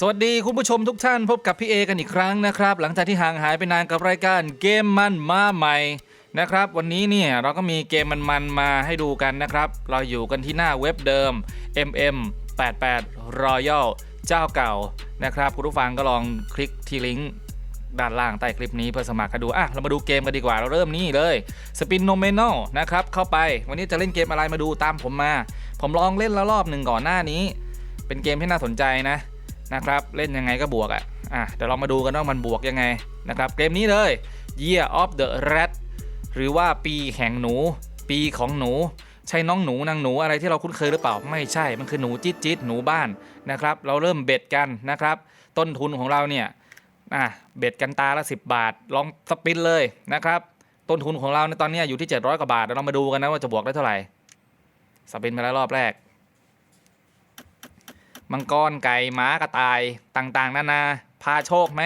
สวัสดีคุณผู้ชมทุกท่านพบกับพี่เอกันอีกครั้งนะครับ หลังจากที่ห่างหายไปนานกับรายการเกมมันมาใหม่นะครับ วันนี้เนี่ยเราก็มีเกมมันๆมาให้ดูกันนะครับ เราอยู่กันที่หน้าเว็บเดิม mm 88 Royal เจ้าเก่านะครับ คุณผู้ฟังก็ลองคลิกที่ลิงก์ด้านล่างใต้คลิปนี้เพื่อสมัครกันดูอะเรามาดูเกมกันดีกว่าเราเริ่มนี่เลย Spin Nominal นะครับเข้าไปวันนี้จะเล่นเกมอะไรมาดูตามผมมา ผมลองเล่นแล้วรอบหนึ่งก่อนหน้านี้ เป็นเกมที่น่าสนใจนะ นะครับ เล่นยังไงก็บวกอะ่ะอะเดี๋ยวเรามาดูกันว่ามันบวกยังไงนะครับ เกมนี้เลย Year of the Rat หรือว่าปีแห่งหนู ปีของหนู ใช่น้องหนูนางหนูอะไรที่เราคุ้นเคยหรือเปล่า ไม่ใช่ มันคือหนูจิ๊ดจิ๊ดหนูบ้านนะครับ เราเริ่มเบ็ดกันนะครับ ต้นทุนของเราเนี่ยอะเบ็ดกันตาละ 10 บาท ลองสปินเลยนะครับ ต้นทุนของเราในตอนนี้อยู่ที่ 700 กว่าบาทเดี๋ยวเรามาดูกันนะว่าจะบวกได้เท่าไหร่สปินไปแล้วรอบแรก มังกรไก่ม้ากระต่ายต่างๆ นานาพาโชคไหม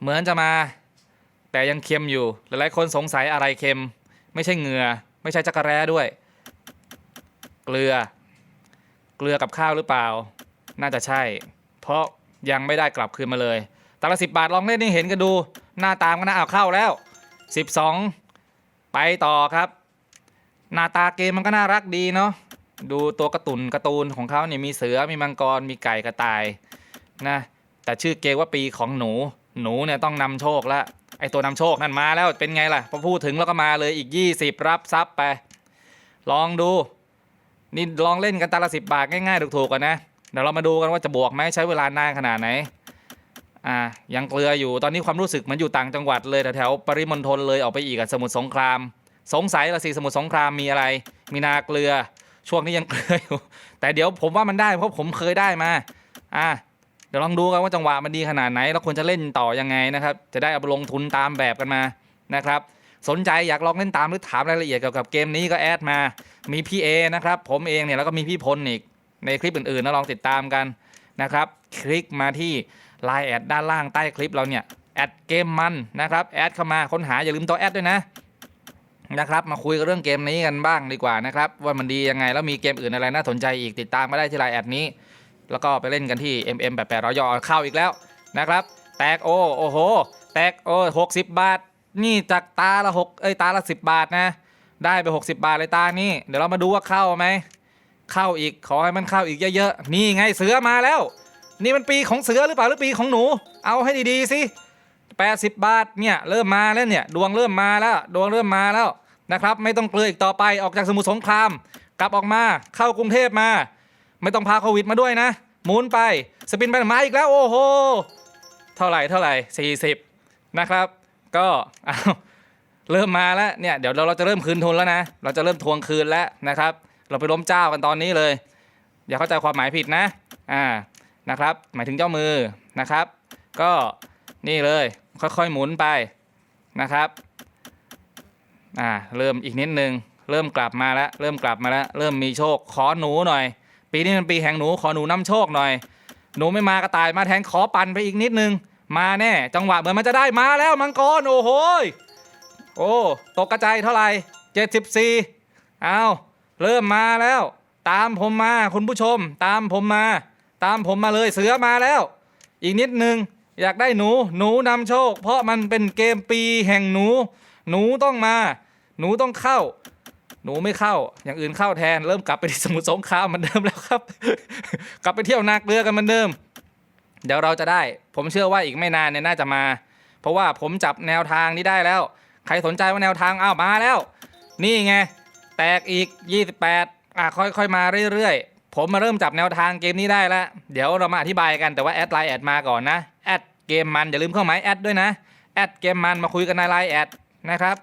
เหมือนจะมา แต่ยังเค็มอยู่ หลายๆคนสงสัยอะไรเค็ม ไม่ใช่เหงื่อไม่ใช่จักระแร้ด้วย เกลือ เกลือกับข้าวหรือเปล่า น่าจะใช่ เพราะยังไม่ได้กลับคืนมาเลยตาละสิบบาทลองเล่นนี่เห็นกันดู หน้าตามก็น่าเอาเข้าแล้ว 12 ไปต่อครับ หน้าตาเกมมันก็น่ารักดีเนาะ ดูตัวการ์ตูนการ์ตูนของเขาเนี่ยมีเสือมีมังกรมีไก่กระต่ายนะแต่ชื่อเกว่าปีของหนู หนูเนี่ยต้องนำโชคละไอตัวนำโชคนั่นมาแล้วเป็นไงล่ะพอพูดถึงแล้วก็มาเลยอีก 20 รับทรัพย์ไป ลองดูนี่ลองเล่นกันตาละสิบบาทง่ายๆถูกๆกันนะเดี๋ยวเรามาดูกันว่าจะบวกไหมใช้เวลานานขนาดไหนอ่ายังเกลืออยู่ตอนนี้ความรู้สึกเหมันอยู่ต่างจังหวัดเลยแถวๆปริมณฑลเลยออกไปอีกสมุทรสงคราม สงสัยละสิสมุทรสงครามมีอะไร มีนาเกลือ ช่วงนี้ยังเกลืออยู่ แต่เดี๋ยวผมว่ามันได้เพราะผมเคยได้มา อะเดี๋ยวลองดูกันว่าจังหวะมันดีขนาดไหน แล้วควรจะเล่นต่อยังไงนะครับ จะได้เอาไปลงทุนตามแบบกันมานะครับ สนใจอยากลองเล่นตามหรือถามรายละเอียดเกี่ยวกับเกมนี้ก็แอดมา มีพี่เอนะครับ ผมเองเนี่ยแล้วก็มีพี่พลอีกในคลิปอื่นๆนะลองติดตามกันนะครับ คลิกมาที่ไลน์แอดด้านล่างใต้คลิปเราเนี่ยแอดเกมมันนะครับแอดเข้ามาค้นหาอย่าลืมตัวแอดด้วยนะ นะครับ มาคุยกันเรื่องเกมนี้กันบ้างดีกว่านะครับว่ามันดียังไงแล้วมีเกมอื่นอะไรน่าสนใจอีกติดตามมาได้ที่ไลน์แอดนี้ แล้วก็ไปเล่นกันที่ MM 8 8 0 0ยอเข้าอีกแล้วนะครับ แตกโอโอ้โห แตกโอ้หกสิบบาท นี่จากตาละหกเอ้ยตาละสิบบาทนะ ได้ไป 60 บาทเลยตานี่เดี๋ยวเรามาดูว่าเข้าไหมเข้าอีกขอให้มันเข้าอีกเยอะๆนี่ไงเสือมาแล้ว นี่มันปีของเสือหรือเปล่าหรือปีของหนู เอาให้ดีๆสิ 80 บาทเนี่ยเริ่มมาแล้วเนี่ยดวงเริ่มมาแล้วดวงเริ่มมาแล้วนะครับไม่ต้องเกลืออีกต่อไปออกจากสมุทรสงคราม กลับออกมาเข้ากรุงเทพมา ไม่ต้องพาโควิดมาด้วยนะ หมุนไปสปินไปมาอีกแล้วโอ้โหเท่าไหร่เท่าไหร่ 40 นะครับ ก็เอาเริ่มมาแล้วเนี่ยเดี๋ยวเราเราจะเริ่มคืนทุนแล้วนะ เราจะเริ่มทวงคืนแล้วนะครับ เราไปล้มเจ้ากันตอนนี้เลย อย่าเข้าใจความหมายผิดนะอ่านะครับ หมายถึงเจ้ามือนะครับ ก็นี่เลย ค่อยๆหมุนไปนะครับอ่าเริ่มอีกนิดนึง เริ่มกลับมาแล้วเริ่มกลับมาแล้วเริ่มมีโชคขอหนูหน่อย ปีนี้มันปีแห่งหนูขอหนูนำโชคหน่อย หนูไม่มากระต่ายมาแทนขอปั่นไปอีกนิดนึง มาแน่จังหวะเหมือนมันจะได้มาแล้วมังกรโอ้โหโอ้ตกกระจายเท่าไหร่เจ็ดสิบสี่เอาเริ่มมาแล้ว ตามผมมาคุณผู้ชม ตามผมมา ตามผมมาเลยเสือมาแล้ว อีกนิดนึง อยากได้หนู หนูนำโชค เพราะมันเป็นเกมปีแห่งหนู หนูต้องมา หนูต้องเข้า หนูไม่เข้า อย่างอื่นเข้าแทน เริ่มกลับไปที่สมุทรสงครามเหมือนเดิมแล้วครับ กลับไปเที่ยวนาเกลือกันเหมือนเดิม เดี๋ยวเราจะได้ ผมเชื่อว่าอีกไม่นานเนี่ยน่าจะมา เพราะว่าผมจับแนวทางนี้ได้แล้ว ใครสนใจว่าแนวทางอ้าวมาแล้ว นี่ไง แตกอีก 28อะค่อยๆมาเรื่อยๆ ผมมาเริ่มจับแนวทางเกมนี้ได้แล้ว เดี๋ยวเรามาอธิบายกันแต่ว่าแอดไลน์แอดมาก่อนนะ เกมมันอย่าลืมเข้าหมายแอดด้วยนะแอดเกมมันมาคุยกันในไลน์แอดนะครับ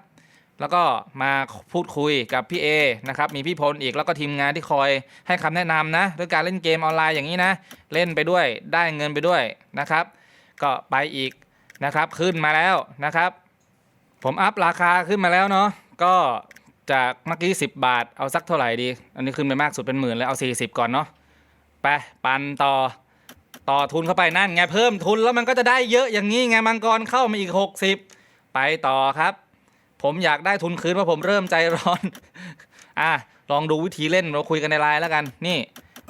แล้วก็มาพูดคุยกับพี่เอนะครับมีพี่พลอีกแล้วก็ทีมงานที่คอยให้คำแนะนำนะด้วยการเล่นเกมออนไลน์อย่างนี้นะ เล่นไปด้วยได้เงินไปด้วยนะครับ ก็ไปอีกนะครับขึ้นมาแล้วนะครับ ผมอัพราคาขึ้นมาแล้วเนาะก็จากเมื่อกี้ 10 บาทเอาสักเท่าไหร่ดี อันนี้ขึ้นไปมากสุดเป็นหมื่นแล้วเอา 40 ก่อนเนาะไปปันต่อ ต่อทุนเข้าไปนั่นไงเพิ่มทุนแล้วมันก็จะได้เยอะอย่างนี้ไงมังกรเข้ามาอีก 60 ไปต่อครับ ผมอยากได้ทุนคืนเพราะผมเริ่มใจร้อน อะลองดูวิธีเล่นเราคุยกันในไลน์แล้วกัน นี่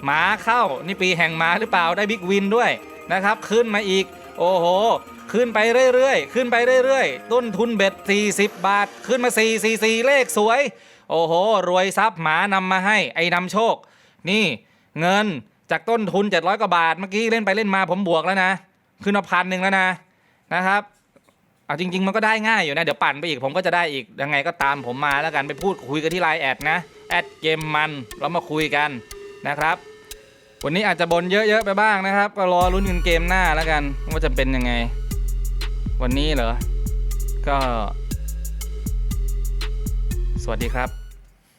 หมาเข้านี่ปีแห่งหมาหรือเปล่าได้บิ๊กวินด้วยนะครับ ขึ้นมาอีก โอ้โห ขึ้นไปเรื่อยๆ ขึ้นไปเรื่อยๆ ต้นทุนเบ็ด 40 บาท ขึ้นมา 444 เลขสวย โอ้โห รวยทรัพย์หมานำมาให้ไอ้นำโชค นี่เงิน จากต้นทุน 700กว่าบาท เมื่อกี้เล่นไปเล่นมาผมบวกแล้วนะขึ้นมาพันหนึ่งแล้วนะนะครับเอาจริง ๆ มันก็ได้ง่ายอยู่นะ เดี๋ยวปั่นไปอีกผมก็จะได้อีกยังไงก็ตามผมมาแล้วกันไปพูดคุยกันที่ไลน์แอดนะแอดเกมมันเรามาคุยกันนะครับ วันนี้อาจจะบนเยอะๆไปบ้างนะครับ ก็รอลุ้นกันเกมหน้าแล้วกันว่าจะเป็นยังไง วันนี้เหรอก็ สวัสดีครับ